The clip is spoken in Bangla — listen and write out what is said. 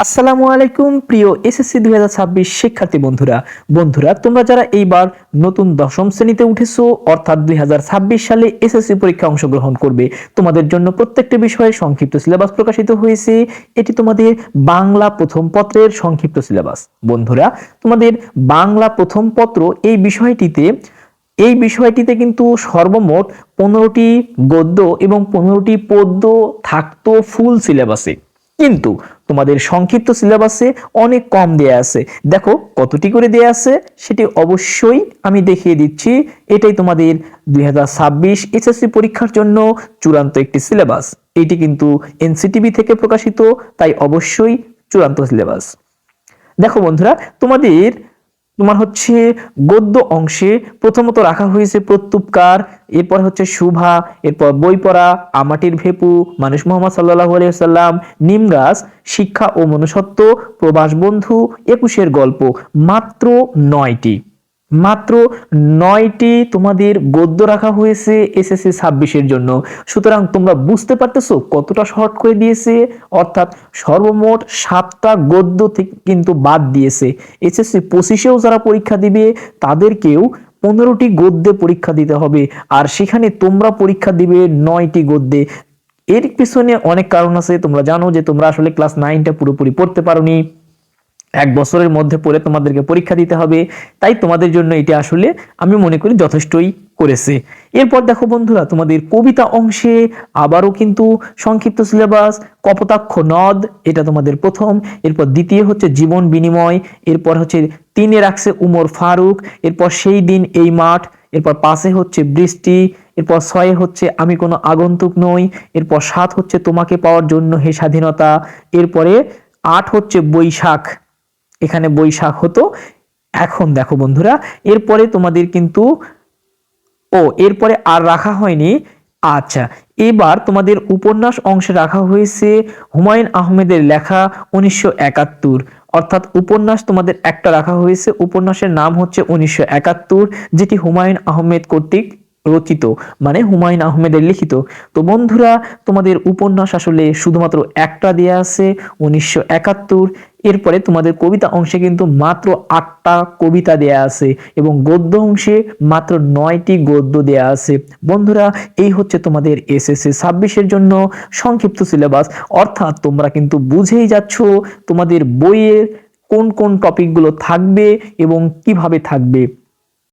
আসসালামু আলাইকুম, প্রিয় এসএসসি দুই হাজার ছাব্বিশ শিক্ষার্থী বন্ধুরা। বন্ধুরা, তোমরা যারা এইবার নতুন দশম শ্রেণীতে উঠেছো, অর্থাৎ দুই হাজার ছাব্বিশ সালে এসএসসি পরীক্ষা অংশগ্রহণ করবে, তোমাদের জন্য প্রত্যেকটি বিষয়ে সংক্ষিপ্ত সিলেবাস প্রকাশিত হয়েছে। এটি তোমাদের বাংলা প্রথম পত্রের সংক্ষিপ্ত সিলেবাস। বন্ধুরা, তোমাদের বাংলা প্রথম পত্র এই বিষয়টিতে এই বিষয়টিতে কিন্তু সর্বমোট পনেরোটি গদ্য এবং পনেরোটি পদ্য থাকতো ফুল সিলেবাসে কিন্তু তোমাদের সংক্ষিপ্ত সিলেবাসে অনেক কম দেয়া আছে। দেখো কতটি করে দেয়া আছে? সেটি অবশ্যই আমি দেখিয়ে দিচ্ছি। এটাই তোমাদের দুই হাজার ছাব্বিশ এসএসসি পরীক্ষার জন্য চূড়ান্ত একটি সিলেবাস এটি কিন্তু এনসিটিভি থেকে প্রকাশিত, তাই অবশ্যই চূড়ান্ত সিলেবাস দেখো বন্ধুরা, তোমাদের তোমার হচ্ছে গদ্য অংশে প্রথমত রাখা হয়েছে প্রত্যুপকার, এরপর হচ্ছে শুভা, এরপর বই পড়া, আমাটির ভেপু, মানুষ মোহাম্মদ সাল্লাহ আলিয়াল্লাম নিম গাছ, শিক্ষা ও মনুষত্ব প্রবাস বন্ধু একুশের গল্প, মাত্র নয়টি। মাত্র নয়টি তোমাদের গদ্য রাখা হয়েছে এসএসসি ছাব্বিশের জন্য। সুতরাং তোমরা বুঝতে পারতেছো কতটা শর্ট করে দিয়েছে, অর্থাৎ সর্বমোট সাতটা গদ্য কিন্তু বাদ দিয়েছে। এসএসসি পঁচিশেও যারা পরীক্ষা দিবে, তাদেরকেও পনেরোটি গদ্যে পরীক্ষা দিতে হবে। আর সেখানে তোমরা পরীক্ষা দিবে নয়টি গদ্যে। এর পিছনে অনেক কারণ আছে, তোমরা জানো যে তোমরা আসলে ক্লাস নাইনটা পুরোপুরি পড়তে পারোনি। এক বছরের মধ্যে পড়ে তোমাদেরকে পরীক্ষা দিতে হবে, তাই তোমাদের জন্য এটি আসলে আমি মনে করি যথেষ্টই করেছে। এরপর দেখো বন্ধুরা, তোমাদের কবিতা অংশে আবারও কিন্তু সংক্ষিপ্ত সিলেবাস কপোতাক্ষ নদ, এটা তোমাদের প্রথম। এরপর দ্বিতীয় হচ্ছে জীবন বিনিময়, এরপর হচ্ছে তিনে রাখছে উমর ফারুক, এরপর সেই দিন এই মাঠ, এরপর পাশে হচ্ছে বৃষ্টি, এরপর ছয়ে হচ্ছে আমি কোনো আগন্তুক নই, এরপর সাত হচ্ছে তোমাকে পাওয়ার জন্য হে স্বাধীনতা, এরপরে আট হচ্ছে বৈশাখ। এখানে বৈশাখ হতো। এখন দেখো বন্ধুরা, এরপরে তোমাদের কিন্তু, ও, এরপরে আর রাখা হয়নি। আচ্ছা এবার তোমাদের উপন্যাস অংশে রাখা হয়েছে হুমায়ুন আহমেদের লেখা উনিশশো একাত্তর। অর্থাৎ উপন্যাস তোমাদের একটা রাখা হয়েছে। উপন্যাসের নাম হচ্ছে উনিশশো একাত্তর, যেটি হুমায়ুন আহমেদ কর্তৃক রচিত মানে হুমায়ুন আহমেদের লিখিত। তো বন্ধুরা, তোমাদের উপন্যাস আসলে শুধুমাত্র একটা দেয়া আছে, উনিশশো একাত্তর। এরপরে তোমাদের কবিতা অংশে কিন্তু মাত্র আটটা কবিতা দেয়া আছে এবং গদ্য অংশে মাত্র নয়টি গদ্য দেয়া আছে। বন্ধুরা, এই হচ্ছে তোমাদের এসএসসি ছাব্বিশের জন্য সংক্ষিপ্ত সিলেবাস। অর্থাৎ তোমরা কিন্তু বুঝেই যাচ্ছ তোমাদের বইয়ের কোন কোন টপিকগুলো থাকবে এবং কীভাবে থাকবে।